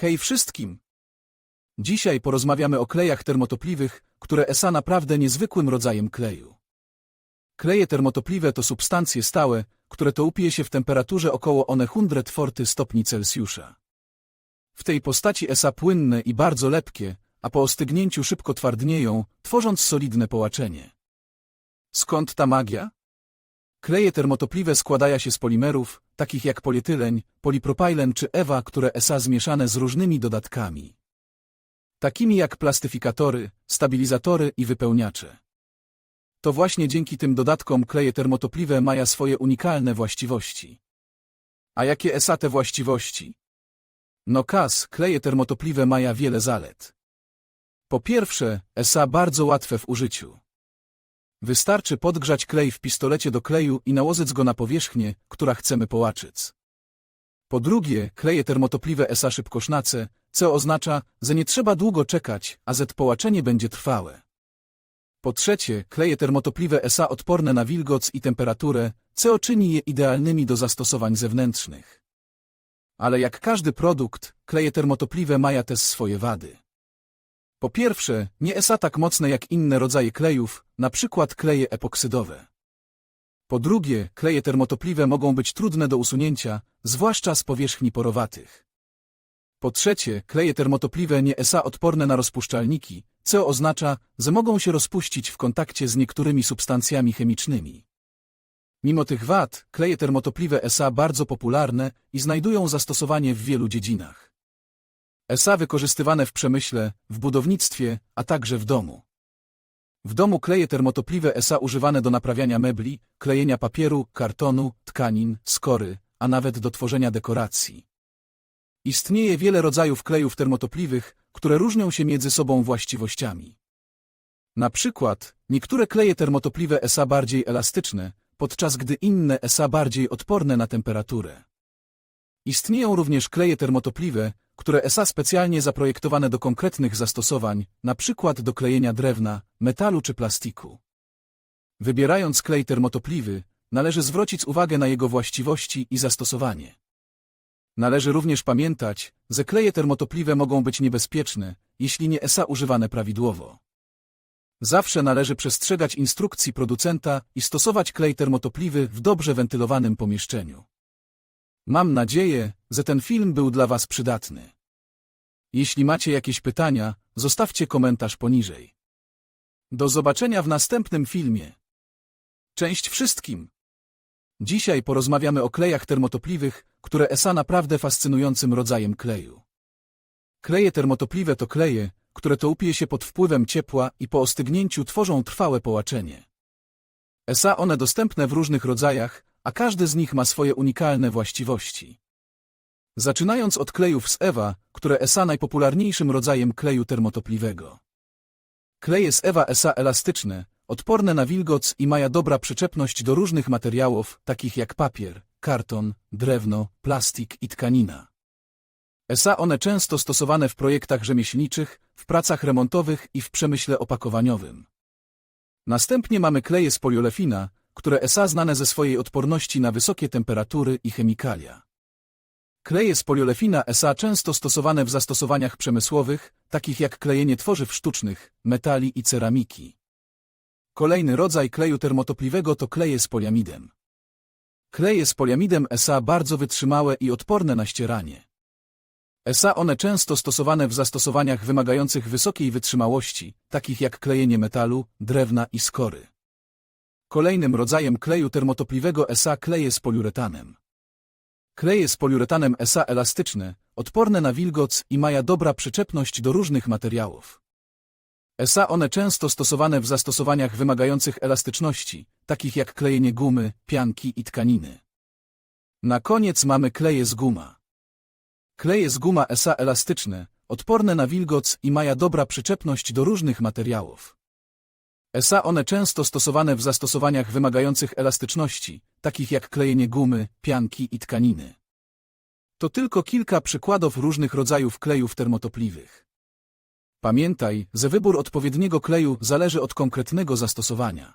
Hej wszystkim! Dzisiaj porozmawiamy o klejach termotopliwych, które ESA naprawdę niezwykłym rodzajem kleju. Kleje termotopliwe to substancje stałe, które to upije się w temperaturze około one 140 stopni Celsjusza. W tej postaci ESA płynne i bardzo lepkie, a po ostygnięciu szybko twardnieją, tworząc solidne połaczenie. Skąd ta magia? Kleje termotopliwe składają się z polimerów, takich jak polietyleń, polipropylen czy EWA, które ESA zmieszane z różnymi dodatkami. Takimi jak plastyfikatory, stabilizatory i wypełniacze. To właśnie dzięki tym dodatkom kleje termotopliwe mają swoje unikalne właściwości. A jakie ESA te właściwości? No kas, kleje termotopliwe mają wiele zalet. Po pierwsze, ESA bardzo łatwe w użyciu. Wystarczy podgrzać klej w pistolecie do kleju i nałożyć go na powierzchnię, która chcemy połaczyć. Po drugie, kleje termotopliwe ESA szybko sznace, co oznacza, że nie trzeba długo czekać, a z połaczenie będzie trwałe. Po trzecie, kleje termotopliwe ESA odporne na wilgoc i temperaturę, co czyni je idealnymi do zastosowań zewnętrznych. Ale jak każdy produkt, kleje termotopliwe mają też swoje wady. Po pierwsze, nie ESA tak mocne jak inne rodzaje klejów, przykład kleje epoksydowe. Po drugie, kleje termotopliwe mogą być trudne do usunięcia, zwłaszcza z powierzchni porowatych. Po trzecie, kleje termotopliwe nie ESA odporne na rozpuszczalniki, co oznacza, że mogą się rozpuścić w kontakcie z niektórymi substancjami chemicznymi. Mimo tych wad, kleje termotopliwe ESA bardzo popularne i znajdują zastosowanie w wielu dziedzinach. ESA wykorzystywane w przemyśle, w budownictwie, a także w domu. W domu kleje termotopliwe ESA używane do naprawiania mebli, klejenia papieru, kartonu, tkanin, skory, a nawet do tworzenia dekoracji. Istnieje wiele rodzajów klejów termotopliwych, które różnią się między sobą właściwościami. Na przykład, niektóre kleje termotopliwe ESA bardziej elastyczne, podczas gdy inne ESA bardziej odporne na temperaturę. Istnieją również kleje termotopliwe, które ESA specjalnie zaprojektowane do konkretnych zastosowań, przykład do klejenia drewna, metalu czy plastiku. Wybierając klej termotopliwy, należy zwrócić uwagę na jego właściwości i zastosowanie. Należy również pamiętać, że kleje termotopliwe mogą być niebezpieczne, jeśli nie ESA używane prawidłowo. Zawsze należy przestrzegać instrukcji producenta i stosować klej termotopliwy w dobrze wentylowanym pomieszczeniu. Mam nadzieję, że ten film był dla Was przydatny. Jeśli macie jakieś pytania, zostawcie komentarz poniżej. Do zobaczenia w następnym filmie. Cześć wszystkim! Dzisiaj porozmawiamy o klejach termotopliwych, które ESA naprawdę fascynującym rodzajem kleju. Kleje termotopliwe to kleje, które to upije się pod wpływem ciepła i po ostygnięciu tworzą trwałe połaczenie. ESA one dostępne w różnych rodzajach, a każdy z nich ma swoje unikalne właściwości. Zaczynając od klejów z EWA, które ESA najpopularniejszym rodzajem kleju termotopliwego. Kleje z EWA ESA elastyczne, odporne na wilgoc i mają dobra przyczepność do różnych materiałów, takich jak papier, karton, drewno, plastik i tkanina. ESA one często stosowane w projektach rzemieślniczych, w pracach remontowych i w przemyśle opakowaniowym. Następnie mamy kleje z poliolefina, które ESA znane ze swojej odporności na wysokie temperatury i chemikalia. Kleje z poliolefina ESA często stosowane w zastosowaniach przemysłowych, takich jak klejenie tworzyw sztucznych, metali i ceramiki. Kolejny rodzaj kleju termotopliwego to kleje z poliamidem. Kleje z poliamidem ESA bardzo wytrzymałe i odporne na ścieranie. ESA one często stosowane w zastosowaniach wymagających wysokiej wytrzymałości, takich jak klejenie metalu, drewna i skory. Kolejnym rodzajem kleju termotopliwego ESA kleje z poliuretanem. Kleje z poliuretanem ESA elastyczne, odporne na wilgoc i mają dobra przyczepność do różnych materiałów. ESA one często stosowane w zastosowaniach wymagających elastyczności, takich jak klejenie gumy, pianki i tkaniny. Na koniec mamy kleje z guma. Kleje z guma ESA elastyczne, odporne na wilgoc i mają dobra przyczepność do różnych materiałów. ESA one często stosowane w zastosowaniach wymagających elastyczności, takich jak klejenie gumy, pianki i tkaniny. To tylko kilka przykładów różnych rodzajów klejów termotopliwych. Pamiętaj, że wybór odpowiedniego kleju zależy od konkretnego zastosowania.